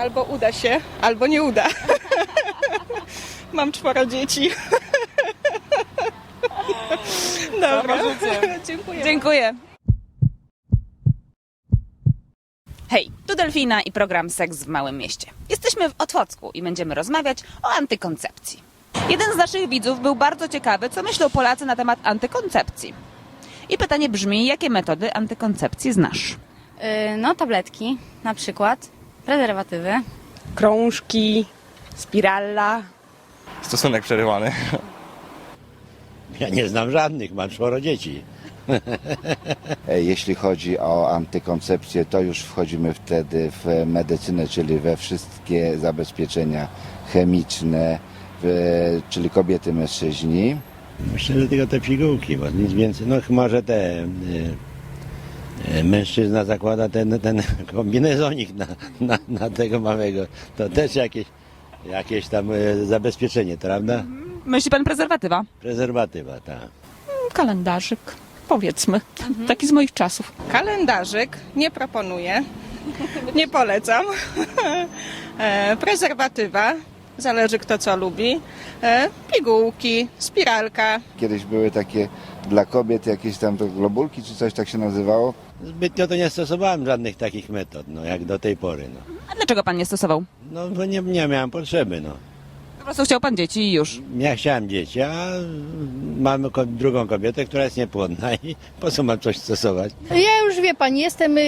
Albo uda się, albo nie uda. Mam czworo dzieci. Dobra. Dziękuję. Dziękuję. Hej, tu Delfina i program Seks w Małym Mieście. Jesteśmy w Otwocku i będziemy rozmawiać o antykoncepcji. Jeden z naszych widzów był bardzo ciekawy, co myślą Polacy na temat antykoncepcji. I pytanie brzmi, jakie metody antykoncepcji znasz? Yy, No, tabletki na przykład, prezerwatywy. Krążki, spiralla. Stosunek przerywany. Ja nie znam żadnych, mam czworo dzieci. Jeśli chodzi o antykoncepcję, to już wchodzimy wtedy w medycynę, czyli we wszystkie zabezpieczenia chemiczne, w, czyli kobiety, mężczyźni. Myślę, że tylko te pigułki, bo nic więcej. No chyba, że te y, mężczyzna zakłada ten, ten kombinezonik na, na, na tego małego. To też jakieś, jakieś tam y, zabezpieczenie, prawda? Myśli pan prezerwatywa? Prezerwatywa, tak. kalendarzyk, powiedzmy, taki z moich czasów. Kalendarzyk nie proponuję. Nie polecam. E, Prezerwatywa. Zależy kto co lubi. E, Pigułki, spiralka. Kiedyś były takie dla kobiet jakieś tam to globulki, czy coś tak się nazywało. Zbytnio to nie stosowałem żadnych takich metod, no jak do tej pory. No, A dlaczego pan nie stosował? no bo nie, nie miałem potrzeby, no. Po prostu chciał pan dzieci i już. Ja chciałem dzieci, a mamy ko- drugą kobietę, która jest niepłodna i po co mam coś stosować? Ja już wie pani, jestem y,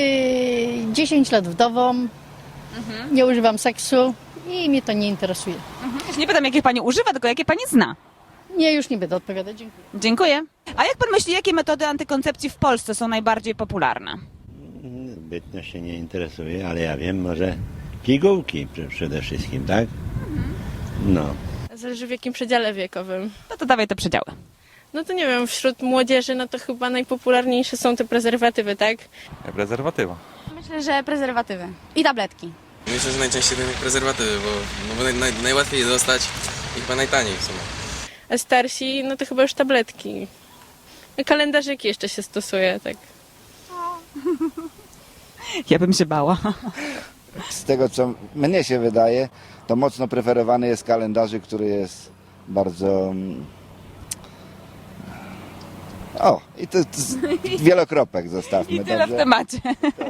10 lat wdową, nie używam seksu i mnie to nie interesuje. Ja się nie pytam, jakie pani używa, tylko jakie pani zna. Nie, już nie będę odpowiadać, dziękuję. Dziękuję. A jak pan myśli, jakie metody antykoncepcji w Polsce są najbardziej popularne? Zbytnio się nie interesuje, ale ja wiem, może pigułki przy- przede wszystkim, tak? No. Zależy w jakim przedziale wiekowym. No to dawaj te przedziały. No to nie wiem, wśród młodzieży no to chyba najpopularniejsze są te prezerwatywy, tak? Prezerwatywa. Myślę, że prezerwatywy i tabletki. Myślę, że najczęściej to prezerwatywy, bo, no bo naj, naj, najłatwiej je dostać i chyba najtaniej w sumie. A starsi, no to chyba już tabletki. Kalendarzyki jeszcze się stosuje, tak. Ja bym się bała. Z tego co mnie się wydaje, to mocno preferowany jest kalendarzyk, który jest bardzo. mm, O, i to, to z- wielokropek zostawmy. I tyle w dobrze? temacie.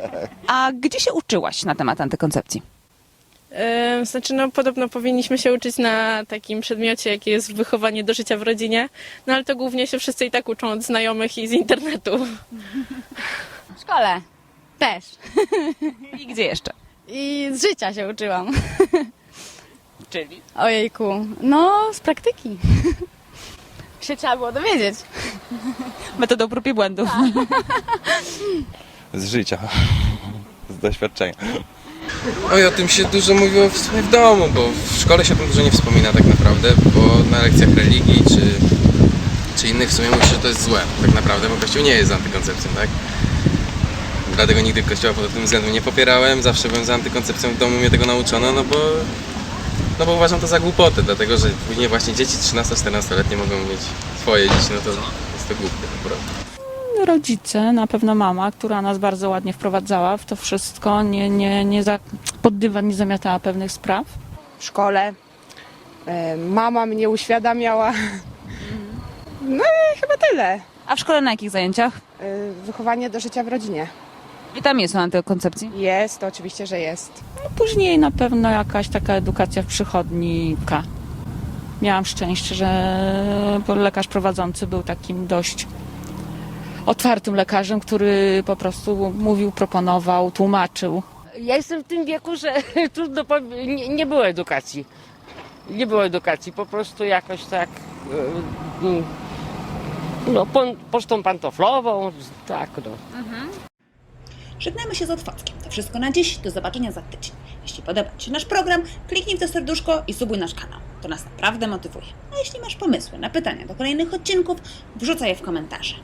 A gdzie się uczyłaś na temat antykoncepcji? E, znaczy, no podobno powinniśmy się uczyć na takim przedmiocie, jaki jest wychowanie do życia w rodzinie, no ale to głównie się wszyscy i tak uczą od znajomych i z internetu. W szkole też. I gdzie jeszcze? I z życia się uczyłam. Czyli? Ojejku, no z praktyki. się trzeba było dowiedzieć. Metodą prób i błędów. Z życia. Z doświadczenia. Oj, o tym się dużo mówiło w sumie w domu, bo w szkole się o tym dużo nie wspomina tak naprawdę, bo na lekcjach religii czy, czy innych w sumie mówi się, że to jest złe tak naprawdę, bo Kościół nie jest za antykoncepcją, tak? Dlatego nigdy Kościoła pod tym względem nie popierałem, zawsze byłem za antykoncepcją, w domu mnie tego nauczono, no bo, no bo uważam to za głupotę, dlatego że później właśnie dzieci 13-14-letnie mogą mieć swoje dzieci, no to jest to głupie po prostu. Rodzice, na pewno mama, która nas bardzo ładnie wprowadzała w to wszystko, nie, nie, nie za, pod dywan nie zamiatała pewnych spraw. W szkole. E, Mama mnie uświadamiała. No i chyba tyle. A w szkole na jakich zajęciach? E, Wychowanie do życia w rodzinie. I tam jest o antykoncepcji? Jest, to oczywiście, że jest. No, później na pewno jakaś taka edukacja w przychodnika. Miałam szczęście, że lekarz prowadzący był takim dość otwartym lekarzem, który po prostu mówił, proponował, tłumaczył. Ja jestem w tym wieku, że trudno nie, nie było edukacji. Nie było edukacji, po prostu jakoś tak e, mm, no, pocztą pantoflową, tak no. Żegnamy się z Otwockiem. To wszystko na dziś. Do zobaczenia za tydzień. Jeśli podoba Ci się nasz program, kliknij w to serduszko i subuj nasz kanał. To nas naprawdę motywuje. A jeśli masz pomysły na pytania do kolejnych odcinków, wrzucaj je w komentarze.